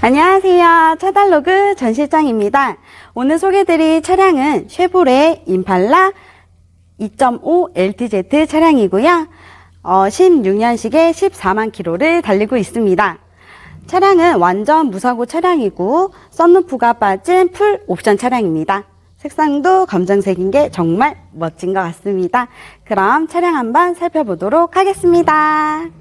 안녕하세요. 차달로그 전 실장입니다. 오늘 소개드릴 차량은 쉐보레 임팔라 2.5 LTZ 차량이고요. 어, 16년식에 14만 킬로를 달리고 있습니다. 차량은 완전 무사고 차량이고 썬루프가 빠진 풀 옵션 차량입니다. 색상도 검정색인 게 정말 멋진 것 같습니다. 그럼 차량 한번 살펴보도록 하겠습니다.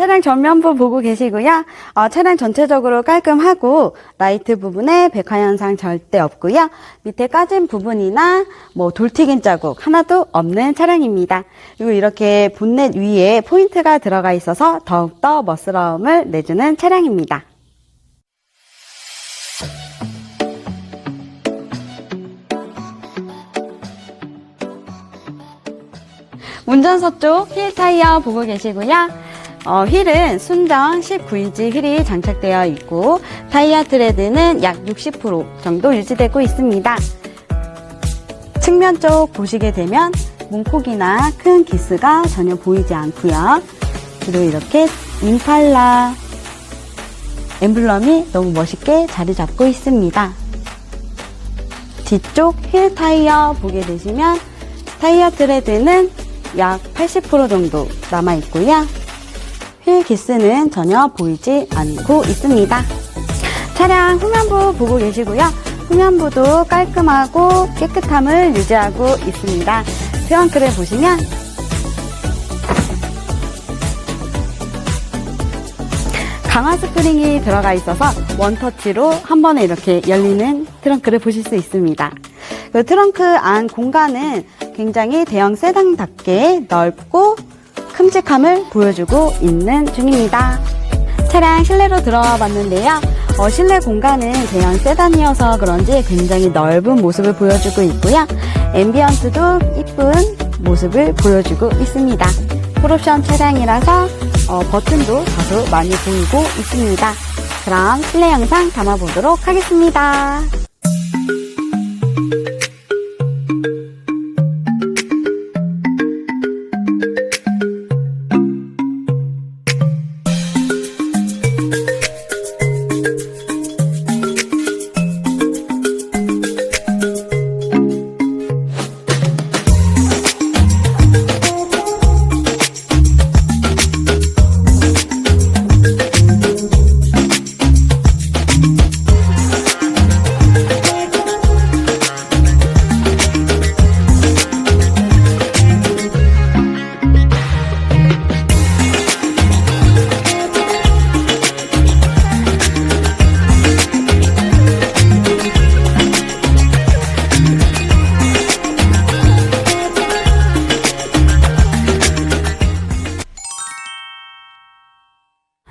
차량 전면부 보고 계시고요. 어, 차량 전체적으로 깔끔하고 라이트 부분에 백화 현상 절대 없고요. 밑에 까진 부분이나 뭐 돌튀긴 자국 하나도 없는 차량입니다. 그리고 이렇게 본넷 위에 포인트가 들어가 있어서 더욱더 멋스러움을 내주는 차량입니다. 운전석 쪽 휠 타이어 보고 계시고요. 어, 휠은 순정 19인치 휠이 장착되어 있고 타이어 트레드는 약 60% 정도 유지되고 있습니다. 측면 쪽 보시게 되면 문콕이나 큰 기스가 전혀 보이지 않고요. 그리고 이렇게 임팔라 엠블럼이 너무 멋있게 자리 잡고 있습니다. 뒤쪽 휠 타이어 보게 되시면 타이어 트레드는 약 80% 정도 남아 있고요. 휠 기스는 전혀 보이지 않고 있습니다. 차량 후면부 보고 계시고요. 후면부도 깔끔하고 깨끗함을 유지하고 있습니다. 트렁크를 보시면 강화 스프링이 들어가 있어서 원터치로 한 번에 이렇게 열리는 트렁크를 보실 수 있습니다. 그 트렁크 안 공간은 굉장히 대형 세단답게 넓고 큼직함을 보여주고 있는 중입니다. 차량 실내로 들어와 봤는데요. 어, 실내 공간은 대형 세단이어서 그런지 굉장히 넓은 모습을 보여주고 있고요. 앰비언스도 이쁜 모습을 보여주고 있습니다. 풀옵션 차량이라서 어, 버튼도 다소 많이 보이고 있습니다. 그럼 실내 영상 담아보도록 하겠습니다.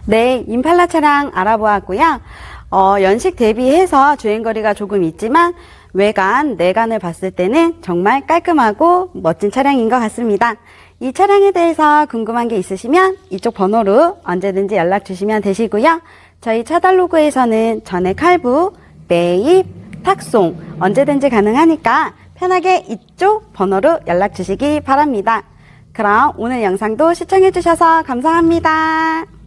네, 임팔라 차량 알아보았고요. 어, 연식 대비해서 주행거리가 조금 있지만 외관, 내관을 봤을 때는 정말 깔끔하고 멋진 차량인 것 같습니다. 이 차량에 대해서 궁금한 게 있으시면 이쪽 번호로 언제든지 연락 주시면 되시고요. 저희 차달로그에서는 전액 할부, 매입, 탁송 언제든지 가능하니까 편하게 이쪽 번호로 연락 주시기 바랍니다. 그럼 오늘 영상도 시청해 주셔서 감사합니다.